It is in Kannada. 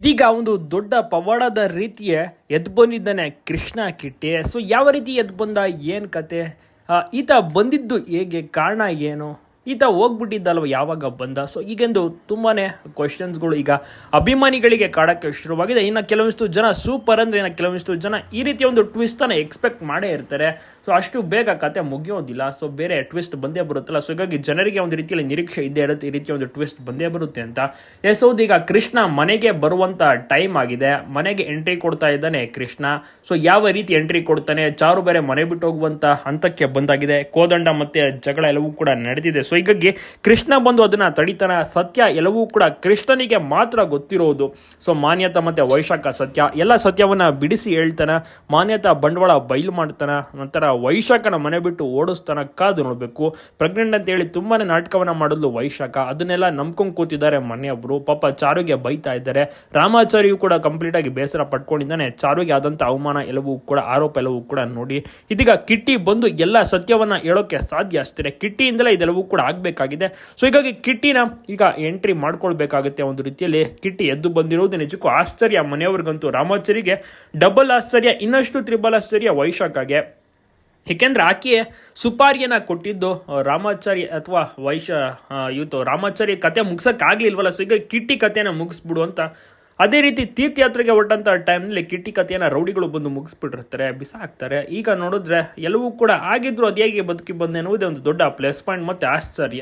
ಇದೀಗ ಒಂದು ದೊಡ್ಡ ಪವಾಡದ ರೀತಿಯ ಎದ್ದು ಬಂದಿದ್ದಾನೆ ಕೃಷ್ಣ ಕಿಟ್ಟೆ. ಸೊ ಯಾವ ರೀತಿ ಎದ್ದು ಬಂದ, ಏನು ಕತೆ? ಈತ ಬಂದಿದ್ದು ಹೇಗೆ, ಕಾರಣ ಏನು? ಈತ ಹೋಗ್ಬಿಟ್ಟಿದ್ದಲ್ವ ಯಾವಾಗ ಬಂದ? ಸೊ ಈಗೆಂದು ತುಂಬಾ ಕ್ವಶನ್ಸ್ಗಳು ಈಗ ಅಭಿಮಾನಿಗಳಿಗೆ ಕಾಡೋಕ್ಕೆ ಶುರುವಾಗಿದೆ. ಇನ್ನು ಕೆಲವೊಂದಿಷ್ಟು ಜನ ಸೂಪರ್ ಅಂದರೆ ಇನ್ನು ಕೆಲವೊಂದಿಷ್ಟು ಜನ ಈ ರೀತಿಯ ಒಂದು ಟ್ವಿಸ್ಟನ್ನು ಎಕ್ಸ್ಪೆಕ್ಟ್ ಮಾಡೇ ಇರ್ತಾರೆ. ಸೊ ಅಷ್ಟು ಬೇಗ ಕತೆ ಮುಗಿಯೋದಿಲ್ಲ. ಸೊ ಬೇರೆ ಟ್ವಿಸ್ಟ್ ಬಂದೇ ಬರುತ್ತಲ್ಲ. ಸೊ ಹೀಗಾಗಿ ಜನರಿಗೆ ಒಂದು ರೀತಿಯಲ್ಲಿ ನಿರೀಕ್ಷೆ ಇದ್ದೇ ಇರುತ್ತೆ. ಈ ರೀತಿಯ ಒಂದು ಟ್ವಿಸ್ಟ್ ಬಂದೇ ಬರುತ್ತೆ ಅಂತ. ಎಸ್ ಈಗ ಕೃಷ್ಣ ಮನೆಗೆ ಬರುವಂಥ ಟೈಮ್ ಆಗಿದೆ. ಮನೆಗೆ ಎಂಟ್ರಿ ಕೊಡ್ತಾ ಇದ್ದಾನೆ ಕೃಷ್ಣ. ಸೊ ಯಾವ ರೀತಿ ಎಂಟ್ರಿ ಕೊಡ್ತಾನೆ? ಚಾರು ಬೇರೆ ಮನೆ ಬಿಟ್ಟು ಹೋಗುವಂಥ ಹಂತಕ್ಕೆ ಬಂದಾಗಿದೆ. ಕೋದಂಡ ಮತ್ತು ಜಗಳ ಎಲ್ಲವೂ ಕೂಡ ನಡೆದಿದೆ. ಸೊ ಹೀಗಾಗಿ ಕೃಷ್ಣ ಬಂದು ಅದನ್ನ ತಡಿತಾನೆ. ಸತ್ಯ ಎಲ್ಲವೂ ಕೂಡ ಕೃಷ್ಣನಿಗೆ ಮಾತ್ರ ಗೊತ್ತಿರೋದು. ಸೊ ಮಾನ್ಯತ ಮತ್ತೆ ವೈಶಾಖ ಸತ್ಯ, ಎಲ್ಲ ಸತ್ಯವನ್ನ ಬಿಡಿಸಿ ಹೇಳ್ತಾನೆ. ಮಾನ್ಯತ ಬಂಡವಾಳ ಬಯಲು ಮಾಡ್ತಾನೆ. ನಂತರ ವೈಶಾಖನ ಮನೆ ಬಿಟ್ಟು ಓಡಿಸ್ತಾನ, ಕಾದು ನೋಡಬೇಕು. ಪ್ರೆಗ್ನೆಂಟ್ ಅಂತ ಹೇಳಿ ತುಂಬಾನೇ ನಾಟಕವನ್ನ ಮಾಡಲು ವೈಶಾಖ. ಅದನ್ನೆಲ್ಲ ನಂಬ್ಕೊಂಡು ಕೂತಿದ್ದಾರೆ ಮನೆಯೊಬ್ರು. ಪಾಪ ಚಾರುಗೆ ಬೈತಾ ಇದ್ದಾರೆ. ರಾಮಾಚಾರ್ಯು ಕೂಡ ಕಂಪ್ಲೀಟ್ ಆಗಿ ಬೇಸರ ಪಟ್ಕೊಂಡಿದ್ದಾನೆ. ಚಾರುಗೆ ಆದಂತ ಅವಮಾನ ಎಲ್ಲವೂ ಕೂಡ, ಆರೋಪ ಎಲ್ಲವೂ ಕೂಡ ನೋಡಿ. ಇದೀಗ ಕಿಟ್ಟಿ ಬಂದು ಎಲ್ಲ ಸತ್ಯವನ್ನ ಹೇಳೋಕೆ ಸಾಧ್ಯ ಅಷ್ಟೇ. ಕಿಟ್ಟಿಯಿಂದಲೇ ಇದೆಲ್ಲವೂ ಕೂಡ ಆಗ್ಬೇಕಾಗಿದೆ. ಸೊ ಹೀಗಾಗಿ ಕಿಟ್ಟಿನ ಈಗ ಎಂಟ್ರಿ ಮಾಡ್ಕೊಳ್ಬೇಕಾಗುತ್ತೆ ಒಂದು ರೀತಿಯಲ್ಲಿ. ಕಿಟ್ಟಿ ಎದ್ದು ಬಂದಿರೋದು ನಿಜಕ್ಕೂ ಆಶ್ಚರ್ಯ. ಮನೆಯವ್ರಿಗಂತೂ ರಾಮಾಚಾರಿಗೆ ಡಬಲ್ ಆಶ್ಚರ್ಯ, ಇನ್ನಷ್ಟು ತ್ರಿಬಲ್ ಆಶ್ಚರ್ಯ ವೈಶಾಖಗೆ ಏಕೆಂದ್ರೆ ಆಕೆ ಸುಪಾರಿಯನ್ನ ಕೊಟ್ಟಿದ್ದು ರಾಮಾಚಾರಿ ಅಥವಾ ವೈಶ ಇವತ್ತು ರಾಮಾಚಾರಿ ಕತೆ ಮುಗ್ಸಕ್ಕಾಗ್ಲಿಲ್ವಲ್ಲ. ಸೊ ಈಗ ಕಿಟ್ಟಿ ಕಥೆನ ಮುಗಿಸ್ಬಿಡು ಅಂತ ಅದೇ ರೀತಿ ತೀರ್ಥಯಾತ್ರೆಗೆ ಹೊರಟಂತ ಟೈಮ್ನಲ್ಲಿ ಕಿಟ್ಟಿ ಕಥೆಯನ್ನು ರೌಡಿಗಳು ಬಂದು ಮುಗಿಸ್ಬಿಟ್ಟಿರ್ತಾರೆ, ಬಿಸಾಕ್ತಾರೆ. ಈಗ ನೋಡಿದ್ರೆ ಎಲ್ಲವೂ ಕೂಡ ಆಗಿದ್ರು ಅದು ಬದುಕಿ ಬಂದೆ ಅನ್ನುವುದೇ ಒಂದು ದೊಡ್ಡ ಪ್ಲಸ್ ಪಾಯಿಂಟ್ ಮತ್ತೆ ಆಶ್ಚರ್ಯ.